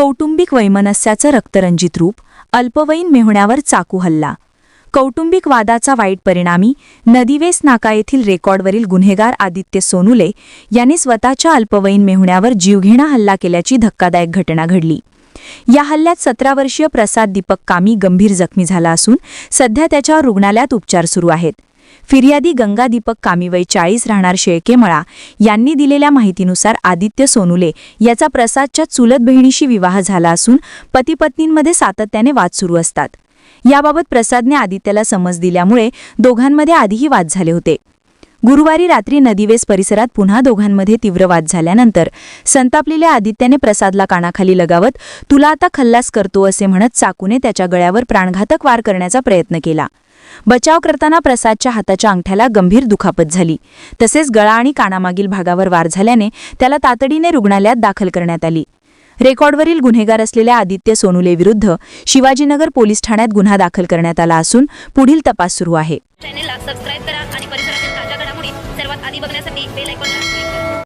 कौटुंबिक वैमनस्याचं रक्तरंजित रूप अल्पवयीन मेहुण्यावर चाकू हल्ला. कौटुंबिक वादाचा वाईट परिणामी नदीवेस नाका येथील रेकॉर्डवरील गुन्हेगार आदित्य सोनुले यांनी स्वतःच्या अल्पवयीन मेहुण्यावर जीवघेणा हल्ला केल्याची धक्कादायक घटना घडली. या हल्ल्यात सतरा वर्षीय प्रसाद दीपक कामी गंभीर जखमी झाला असून सध्या त्याच्यावर रुग्णालयात उपचार सुरू आहेत. फिर्यादी गंगा दीपक कामीवय चाळीस राहणार शेळकेमळा यांनी दिलेल्या माहितीनुसार आदित्य सोनुले याचा प्रसादच्या चुलत बहिणीशी विवाह झाला असून पतीपत्नींमध्ये सातत्याने वाद सुरू असतात. याबाबत प्रसादने आदित्यला समज दिल्यामुळे दोघांमध्ये आधीही वाद झाले होते. गुरुवारी रात्री नदीवेस परिसरात पुन्हा दोघांमध्ये तीव्र वाद झाल्यानंतर संतापलेल्या आदित्याने प्रसादला कानाखाली लगावत तुला आता खल्लास करतो असे म्हणत चाकूने त्याच्या गळ्यावर प्राणघातक वार करण्याचा प्रयत्न केला. बचाव करताना प्रसादच्या हाताच्या अंगठ्याला गंभीर दुखापत झाली. तसेच गळा आणि कानामागील भागावर वार झाल्याने त्याला तातडीने रुग्णालयात दाखल करण्यात आली. रेकॉर्डवरील गुन्हेगार असलेल्या आदित्य सोनुले विरुद्ध शिवाजीनगर पोलीस ठाण्यात गुन्हा दाखल करण्यात आला असून पुढील तपास सुरू आहे.